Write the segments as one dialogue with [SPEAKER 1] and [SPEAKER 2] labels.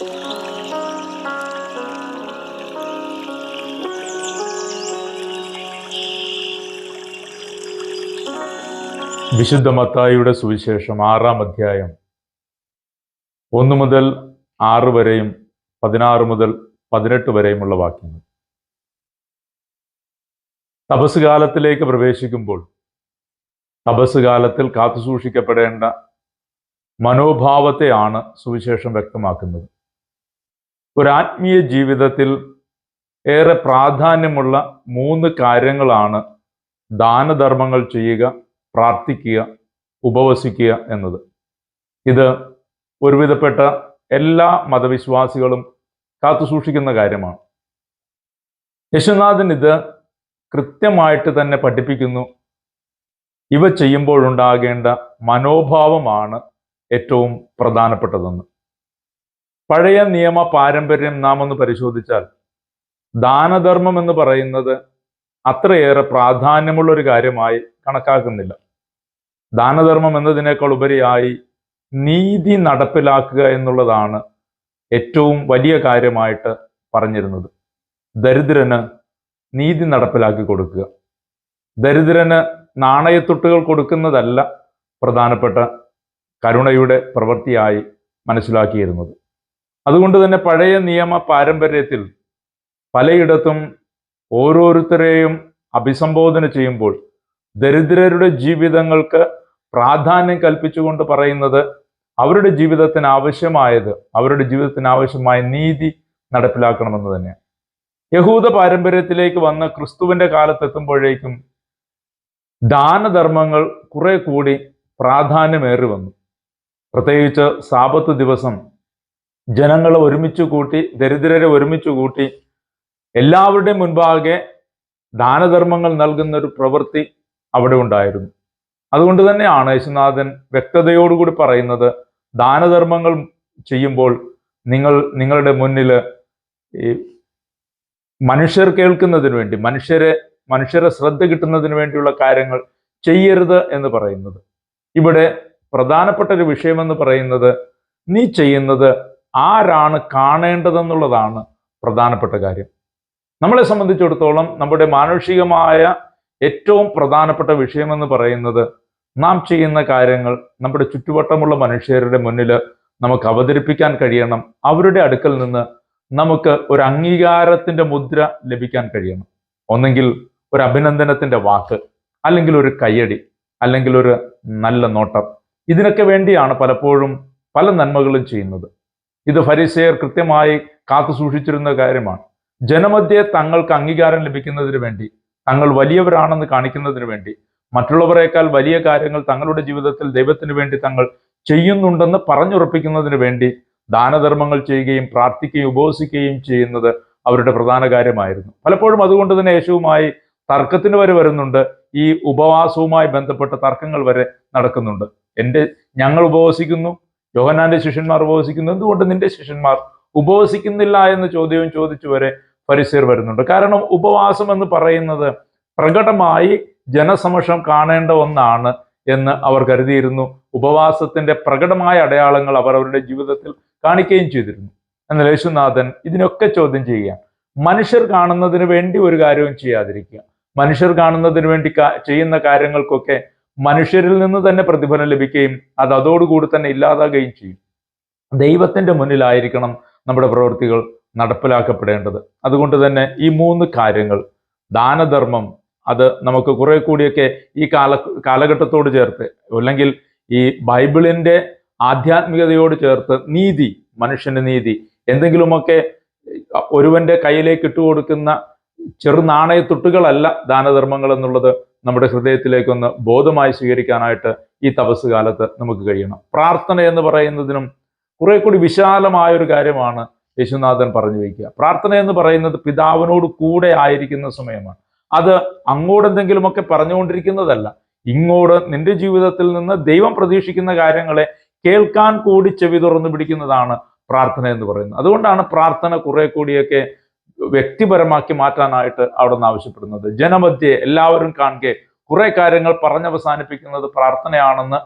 [SPEAKER 1] വിശുദ്ധ മത്തായിയുടെ സുവിശേഷം ആറാം അധ്യായം. ഒന്ന് മുതൽ ആറ് വരെയും പതിനാറ് മുതൽ പതിനെട്ട് വരെയുമുള്ള വാക്യങ്ങൾ. തപസ് കാലത്തിലേക്ക് പ്രവേശിക്കുമ്പോൾ തപസ് കാലത്തിൽ കാത്തുസൂക്ഷിക്കപ്പെടേണ്ട മനോഭാവത്തെയാണ് സുവിശേഷം വ്യക്തമാക്കുന്നത്. ഒരു ആത്മീയ ജീവിതത്തിൽ ഏറെ പ്രാധാന്യമുള്ള മൂന്ന് കാര്യങ്ങളാണ് ദാനധർമ്മങ്ങൾ ചെയ്യുക പ്രാർത്ഥിക്കുക ഉപവസിക്കുക എന്നത്. ഇത് ഒരുവിധപ്പെട്ട എല്ലാ മതവിശ്വാസികളും കാത്തുസൂക്ഷിക്കുന്ന കാര്യമാണ്. യശുനാഥൻ ഇത് കൃത്യമായിട്ട് തന്നെ പഠിപ്പിക്കുന്നു. ഇവ ചെയ്യുമ്പോഴുണ്ടാകേണ്ട മനോഭാവമാണ് ഏറ്റവും പ്രധാനപ്പെട്ടതെന്ന്. പഴയ നിയമ പാരമ്പര്യം നാം ഒന്ന് പരിശോധിച്ചാൽ ദാനധർമ്മം എന്ന് പറയുന്നത് അത്രയേറെ പ്രാധാന്യമുള്ള ഒരു കാര്യമായി കണക്കാക്കുന്നില്ല. ദാനധർമ്മം എന്നതിനേക്കാൾ ഉപരിയായി നീതി നടപ്പിലാക്കുക എന്നുള്ളതാണ് ഏറ്റവും വലിയ കാര്യമായിട്ട് പറഞ്ഞിരുന്നത്. ദരിദ്രന് നീതി നടപ്പിലാക്കി കൊടുക്കുക. ദരിദ്രന് നാണയത്തൊട്ടുകൾ കൊടുക്കുന്നതല്ല പ്രധാനപ്പെട്ട കരുണയുടെ പ്രവൃത്തിയായി മനസ്സിലാക്കിയിരുന്നത്. അതുകൊണ്ട് തന്നെ പഴയ നിയമ പാരമ്പര്യത്തിൽ പലയിടത്തും ഓരോരുത്തരെയും അഭിസംബോധന ചെയ്യുമ്പോൾ ദരിദ്രരുടെ ജീവിതങ്ങൾക്ക് പ്രാധാന്യം കൽപ്പിച്ചുകൊണ്ട് പറയുന്നത് അവരുടെ ജീവിതത്തിന് ആവശ്യമായത് അവരുടെ ജീവിതത്തിന് ആവശ്യമായ നീതി നടപ്പിലാക്കണമെന്ന് തന്നെ യഹൂദ പാരമ്പര്യത്തിലേക്ക് വന്ന ക്രിസ്തുവിന്റെ കാലത്തെത്തുമ്പോഴേക്കും ദാനധർമ്മങ്ങൾ കുറെ കൂടി പ്രാധാന്യമേറി വന്നു. പ്രത്യേകിച്ച് സാപത്ത് ദിവസം ജനങ്ങളെ ഒരുമിച്ച് കൂട്ടി ദരിദ്രരെ ഒരുമിച്ച് കൂട്ടി എല്ലാവരുടെയും മുൻപാകെ ദാനധർമ്മങ്ങൾ നൽകുന്ന ഒരു പ്രവൃത്തി അവിടെ ഉണ്ടായിരുന്നു. അതുകൊണ്ട് തന്നെയാണ് യേശുനാഥൻ വ്യക്തതയോടുകൂടി പറയുന്നത് ദാനധർമ്മങ്ങൾ ചെയ്യുമ്പോൾ നിങ്ങൾ നിങ്ങളുടെ മുന്നിൽ ഈ മനുഷ്യർ കേൾക്കുന്നതിന് വേണ്ടി മനുഷ്യരെ മനുഷ്യരെ ശ്രദ്ധ കിട്ടുന്നതിന് വേണ്ടിയുള്ള കാര്യങ്ങൾ ചെയ്യരുത് എന്ന് പറയുന്നത്. ഇവിടെ പ്രധാനപ്പെട്ട ഒരു വിഷയമെന്ന് പറയുന്നത് നീ ചെയ്യുന്നത് ആരാണ് കാണേണ്ടതെന്നുള്ളതാണ് പ്രധാനപ്പെട്ട കാര്യം. നമ്മളെ സംബന്ധിച്ചിടത്തോളം നമ്മുടെ മാനുഷികമായ ഏറ്റവും പ്രധാനപ്പെട്ട വിഷയമെന്ന് പറയുന്നത് നാം ചെയ്യുന്ന കാര്യങ്ങൾ നമ്മുടെ ചുറ്റുവട്ടമുള്ള മനുഷ്യരുടെ മുന്നിൽ നമുക്ക് അവതരിപ്പിക്കാൻ കഴിയണം. അവരുടെ അടുക്കൽ നിന്ന് നമുക്ക് ഒരു അംഗീകാരത്തിന്റെ മുദ്ര ലഭിക്കാൻ കഴിയണം. ഒന്നെങ്കിൽ ഒരു അഭിനന്ദനത്തിന്റെ വാക്ക് അല്ലെങ്കിൽ ഒരു കയ്യടി അല്ലെങ്കിൽ ഒരു നല്ല നോട്ടം. ഇതിനൊക്കെ വേണ്ടിയാണ് പലപ്പോഴും പല നന്മകളും ചെയ്യുന്നത്. ഇത് ഫരിസേയർ കൃത്യമായി കാത്തു സൂക്ഷിച്ചിരുന്ന കാര്യമാണ്. ജനമധ്യേ തങ്ങൾക്ക് അംഗീകാരം ലഭിക്കുന്നതിന് വേണ്ടി തങ്ങൾ വലിയവരാണെന്ന് കാണിക്കുന്നതിന് വേണ്ടി മറ്റുള്ളവരെക്കാൾ വലിയ കാര്യങ്ങൾ തങ്ങളുടെ ജീവിതത്തിൽ ദൈവത്തിന് വേണ്ടി തങ്ങൾ ചെയ്യുന്നുണ്ടെന്ന് പറഞ്ഞുറപ്പിക്കുന്നതിന് വേണ്ടി ദാനധർമ്മങ്ങൾ ചെയ്യുകയും പ്രാർത്ഥിക്കുകയും ഉപവസിക്കുകയും ചെയ്യുന്നത് അവരുടെ പ്രധാന കാര്യമായിരുന്നു. പലപ്പോഴും അതുകൊണ്ട് തന്നെ യേശുവുമായി തർക്കത്തിന് വരെ വരുന്നുണ്ട്. ഈ ഉപവാസവുമായി ബന്ധപ്പെട്ട തർക്കങ്ങൾ വരെ നടക്കുന്നുണ്ട്. എന്റെ ഞങ്ങൾ ഉപവസിക്കുന്നു യോഹനാന്റെ ശിഷ്യന്മാർ ഉപവസിക്കുന്നു. എന്തുകൊണ്ട് നിന്റെ ശിഷ്യന്മാർ ഉപവസിക്കുന്നില്ല എന്ന ചോദ്യവും ചോദിച്ചു വരെ പരിസർ വരുന്നുണ്ട്. കാരണം ഉപവാസം എന്ന് പറയുന്നത് പ്രകടമായി ജനസമക്ഷം കാണേണ്ട ഒന്നാണ് എന്ന് അവർ കരുതിയിരുന്നു. ഉപവാസത്തിന്റെ പ്രകടമായ അടയാളങ്ങൾ അവർ അവരുടെ ജീവിതത്തിൽ കാണിക്കുകയും ചെയ്തിരുന്നു. എന്നാൽ യേശുനാഥൻ ഇതിനൊക്കെ ചോദ്യം ചെയ്യുകയാണ്. മനുഷ്യർ കാണുന്നതിന് വേണ്ടി ഒരു കാര്യവും ചെയ്യാതിരിക്കുക. മനുഷ്യർ കാണുന്നതിന് വേണ്ടി ചെയ്യുന്ന കാര്യങ്ങൾക്കൊക്കെ മനുഷ്യരിൽ നിന്ന് തന്നെ പ്രതിഫലം ലഭിക്കുകയും അത് അതോടുകൂടി തന്നെ ഇല്ലാതാകുകയും ചെയ്യും. ദൈവത്തിന്റെ മുന്നിലായിരിക്കണം നമ്മുടെ പ്രവൃത്തികൾ നടപ്പിലാക്കപ്പെടേണ്ടത്. അതുകൊണ്ട് തന്നെ ഈ മൂന്ന് കാര്യങ്ങൾ ദാനധർമ്മം അത് നമുക്ക് കുറെ കൂടിയൊക്കെ ഈ കാല കാലഘട്ടത്തോട് ചേർത്ത് അല്ലെങ്കിൽ ഈ ബൈബിളിന്റെ ആധ്യാത്മികതയോട് ചേർത്ത് നീതി മനുഷ്യന്റെ നീതി എന്തെങ്കിലുമൊക്കെ ഒരുവന്റെ കയ്യിലേക്ക് ഇട്ടുകൊടുക്കുന്ന ചെറു നാണയത്തൊട്ടുകളല്ല ദാനധർമ്മങ്ങൾ എന്നുള്ളത് നമ്മുടെ ഹൃദയത്തിലേക്കൊന്ന് ബോധമായി സ്വീകരിക്കാനായിട്ട് ഈ തപസ് കാലത്ത് നമുക്ക് കഴിയണം. പ്രാർത്ഥന എന്ന് പറയുന്നതിനും കുറെ കൂടി വിശാലമായ ഒരു കാര്യമാണ് യേശുനാഥൻ പറഞ്ഞു വയ്ക്കുക പ്രാർത്ഥന എന്ന് പറയുന്നത് പിതാവിനോട് കൂടെ ആയിരിക്കുന്ന സമയമാണ്. അത് അങ്ങോട്ടെന്തെങ്കിലുമൊക്കെ പറഞ്ഞുകൊണ്ടിരിക്കുന്നതല്ല. ഇങ്ങോട്ട് നിന്റെ ജീവിതത്തിൽ നിന്ന് ദൈവം പ്രതീക്ഷിക്കുന്ന കാര്യങ്ങളെ കേൾക്കാൻ കൂടി ചെവി തുറന്നു പിടിക്കുന്നതാണ് പ്രാർത്ഥന എന്ന് പറയുന്നത്. അതുകൊണ്ടാണ് പ്രാർത്ഥന കുറെ കൂടിയൊക്കെ വ്യക്തിപരമാക്കി മാറ്റാനായിട്ട് അവിടെ നിന്ന് ആവശ്യപ്പെടുന്നത്. ജനമധ്യേ എല്ലാവരും കാണുക കുറെ കാര്യങ്ങൾ പറഞ്ഞവസാനിപ്പിക്കുന്നത് പ്രാർത്ഥനയാണെന്ന്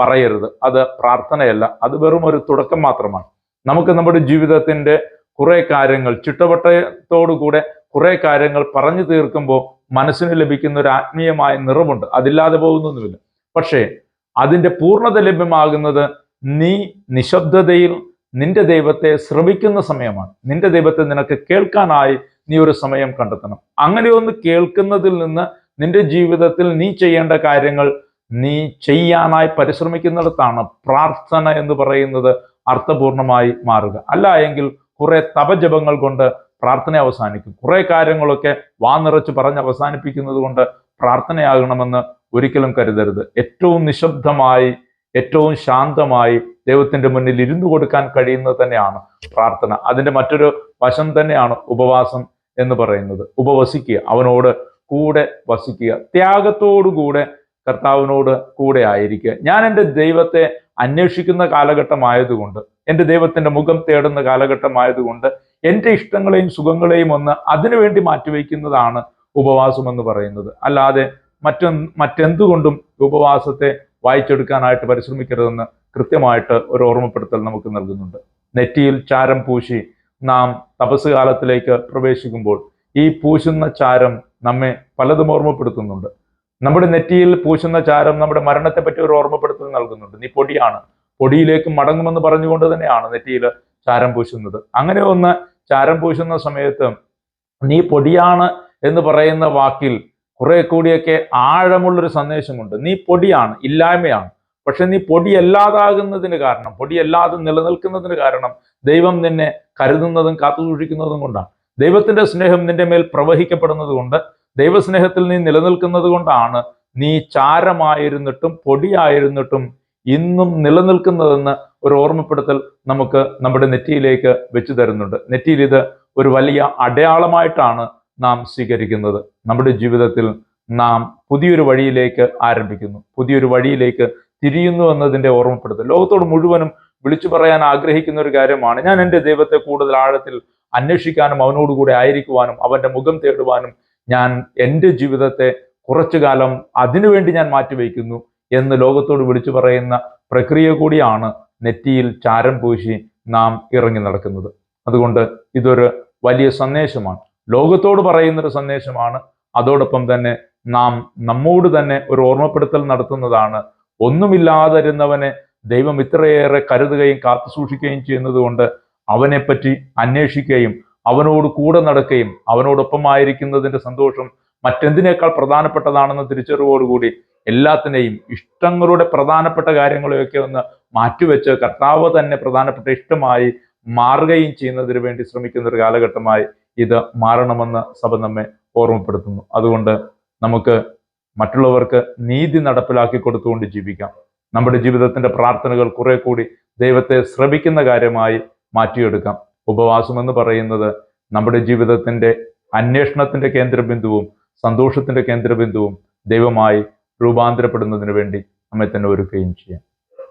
[SPEAKER 1] പറയരുത്. അത് പ്രാർത്ഥനയല്ല അത് വെറും ഒരു തുടക്കം മാത്രമാണ്. നമുക്ക് നമ്മുടെ ജീവിതത്തിന്റെ കുറെ കാര്യങ്ങൾ ചിട്ടവട്ടത്തോടുകൂടെ കുറെ കാര്യങ്ങൾ പറഞ്ഞു തീർക്കുമ്പോൾ മനസ്സിന് ലഭിക്കുന്ന ഒരു ആത്മീയമായ നിറവുണ്ട്. അതില്ലാതെ പോകുന്നൊന്നുമില്ല. പക്ഷേ അതിന്റെ പൂർണത ലഭ്യമാകുന്നത് നീ നിശബ്ദതയിൽ നിന്റെ ദൈവത്തെ ശ്രവിക്കുന്ന സമയമാണ്. നിന്റെ ദൈവത്തെ നിനക്ക് കേൾക്കാനായി നീ ഒരു സമയം കണ്ടെത്തണം. അങ്ങനെ ഒന്ന് കേൾക്കുന്നതിൽ നിന്ന് നിന്റെ ജീവിതത്തിൽ നീ ചെയ്യേണ്ട കാര്യങ്ങൾ നീ ചെയ്യാനായി പരിശ്രമിക്കുന്നിടത്താണ് പ്രാർത്ഥന എന്ന് പറയുന്നത് അർത്ഥപൂർണമായി മാറുക. അല്ല എങ്കിൽ കുറെ തപജപങ്ങൾ കൊണ്ട് പ്രാർത്ഥന അവസാനിക്കും. കുറെ കാര്യങ്ങളൊക്കെ വാ നിറച്ച് പറഞ്ഞ് അവസാനിപ്പിക്കുന്നത് കൊണ്ട് പ്രാർത്ഥനയാകണമെന്ന് ഒരിക്കലും കരുതരുത്. ഏറ്റവും നിശബ്ദമായി ഏറ്റവും ശാന്തമായി ദൈവത്തിന്റെ മുന്നിൽ ഇരുന്നു കൊടുക്കാൻ കഴിയുന്നത് തന്നെയാണ് പ്രാർത്ഥന. അതിന്റെ മറ്റൊരു വശം തന്നെയാണ് ഉപവാസം എന്ന് പറയുന്നത്. ഉപവസിക്കുക അവനോട് കൂടെ വസിക്കുക. ത്യാഗത്തോടുകൂടെ കർത്താവിനോട് കൂടെ ആയിരിക്കുക. ഞാൻ എന്റെ ദൈവത്തെ അന്വേഷിക്കുന്ന കാലഘട്ടമായതുകൊണ്ട് എന്റെ ദൈവത്തിന്റെ മുഖം തേടുന്ന കാലഘട്ടമായതുകൊണ്ട് എന്റെ ഇഷ്ടങ്ങളെയും സുഖങ്ങളെയും ഒന്ന് അതിനുവേണ്ടി മാറ്റിവെക്കുന്നതാണ് ഉപവാസം എന്ന് പറയുന്നത്. അല്ലാതെ മറ്റൊന്ന് മറ്റെന്തുകൊണ്ടും ഉപവാസത്തെ വായിച്ചെടുക്കാനായിട്ട് പരിശ്രമിക്കരുതെന്ന് കൃത്യമായിട്ട് ഒരു ഓർമ്മപ്പെടുത്തൽ നമുക്ക് നൽകുന്നുണ്ട്. നെറ്റിയിൽ ചാരം പൂശി നാം തപസ് കാലത്തിലേക്ക് പ്രവേശിക്കുമ്പോൾ ഈ പൂശുന്ന ചാരം നമ്മെ പലതും ഓർമ്മപ്പെടുത്തുന്നുണ്ട്. നമ്മുടെ നെറ്റിയിൽ പൂശുന്ന ചാരം നമ്മുടെ മരണത്തെ പറ്റി ഒരു ഓർമ്മപ്പെടുത്തൽ നൽകുന്നുണ്ട്. നീ പൊടിയാണ്. പൊടിയിലേക്ക് മടങ്ങുമെന്ന് പറഞ്ഞുകൊണ്ട് തന്നെയാണ് നെറ്റിയിൽ ചാരം പൂശുന്നത്. അങ്ങനെ ഒന്ന് ചാരം പൂശുന്ന സമയത്ത് നീ പൊടിയാണ് എന്ന് പറയുന്ന വാക്കിൽ കുറെ കൂടിയൊക്കെ ആഴമുള്ളൊരു സന്ദേശമുണ്ട്. നീ പൊടിയാണ് ഇല്ലായ്മയാണ്. പക്ഷെ നീ പൊടിയല്ലാതാകുന്നതിന് കാരണം പൊടിയല്ലാതെ നിലനിൽക്കുന്നതിന് കാരണം ദൈവം നിന്നെ കരുതുന്നതും കാത്തുസൂക്ഷിക്കുന്നതും കൊണ്ടാണ്. ദൈവത്തിന്റെ സ്നേഹം നിന്റെ മേൽ പ്രവഹിക്കപ്പെടുന്നത് കൊണ്ട് ദൈവസ്നേഹത്തിൽ നീ നിലനിൽക്കുന്നത് കൊണ്ടാണ് നീ ചാരമായിരുന്നിട്ടും പൊടിയായിരുന്നിട്ടും ഇന്നും നിലനിൽക്കുന്നതെന്ന് ഒരു ഓർമ്മപ്പെടുത്തൽ നമുക്ക് നമ്മുടെ നെറ്റിയിലേക്ക് വെച്ചു തരുന്നുണ്ട്. നെറ്റിയിൽ ഇത് ഒരു വലിയ അടയാളമായിട്ടാണ് നാം സ്വീകരിക്കുന്നത്. നമ്മുടെ ജീവിതത്തിൽ നാം പുതിയൊരു വഴിയിലേക്ക് ആരംഭിക്കുന്നു. പുതിയൊരു വഴിയിലേക്ക് തിരിയുന്നു എന്നതിന്റെ ഓർമ്മപ്പെടുത്തൽ. ലോകത്തോട് മുഴുവനും വിളിച്ചു പറയാൻ ആഗ്രഹിക്കുന്ന ഒരു കാര്യമാണ് ഞാൻ എന്റെ ദൈവത്തെ കൂടുതൽ ആഴത്തിൽ അന്വേഷിക്കാനും അവനോടുകൂടെ ആയിരിക്കുവാനും അവന്റെ മുഖം തേടുവാനും ഞാൻ എന്റെ ജീവിതത്തെ കുറച്ചു കാലം അതിനുവേണ്ടി ഞാൻ മാറ്റിവെക്കുന്നു എന്ന് ലോകത്തോട് വിളിച്ചു പറയുന്ന പ്രക്രിയ കൂടിയാണ് നെറ്റിയിൽ ചാരം പൂശി നാം ഇറങ്ങി നടക്കുന്നത്. അതുകൊണ്ട് ഇതൊരു വലിയ സന്ദേശമാണ്. ലോകത്തോട് പറയുന്നൊരു സന്ദേശമാണ്. അതോടൊപ്പം തന്നെ നാം നമ്മോട് തന്നെ ഒരു ഓർമ്മപ്പെടുത്തൽ നടത്തുന്നതാണ്. ഒന്നുമില്ലാതിരുന്നവനെ ദൈവം ഇത്രയേറെ കരുതുകയും കാത്തു സൂക്ഷിക്കുകയും ചെയ്യുന്നതുകൊണ്ട് അവനെപ്പറ്റി അന്വേഷിക്കുകയും അവനോട് കൂടെ നടക്കുകയും അവനോടൊപ്പമായിരിക്കുന്നതിന്റെ സന്തോഷം മറ്റെന്തിനേക്കാൾ പ്രധാനപ്പെട്ടതാണെന്ന തിരിച്ചറിവോടുകൂടി എല്ലാത്തിനെയും ഇഷ്ടങ്ങളുടെ പ്രധാനപ്പെട്ട കാര്യങ്ങളെയൊക്കെ ഒന്ന് മാറ്റിവെച്ച് കർത്താവ് തന്നെ പ്രധാനപ്പെട്ട ഇഷ്ടമായി മാറുകയും ചെയ്യുന്നതിന് വേണ്ടി ശ്രമിക്കുന്ന ഒരു കാലഘട്ടമായി ഇത് മാറണമെന്ന് സഭ നമ്മെ ഓർമ്മപ്പെടുത്തുന്നു. അതുകൊണ്ട് നമുക്ക് മറ്റുള്ളവർക്ക് നീതി നടപ്പിലാക്കി കൊടുത്തുകൊണ്ട് ജീവിക്കാം. നമ്മുടെ ജീവിതത്തിന്റെ പ്രാർത്ഥനകൾ കുറെ കൂടി ദൈവത്തെ ശ്രമിക്കുന്ന കാര്യമായി മാറ്റിയെടുക്കാം. ഉപവാസം എന്ന് പറയുന്നത് നമ്മുടെ ജീവിതത്തിന്റെ അന്വേഷണത്തിന്റെ കേന്ദ്രബിന്ദുവും സന്തോഷത്തിന്റെ കേന്ദ്രബിന്ദുവും ദൈവമായി രൂപാന്തരപ്പെടുന്നതിന് വേണ്ടി നമ്മെ തന്നെ ഒരുക്കുകയും ചെയ്യാം.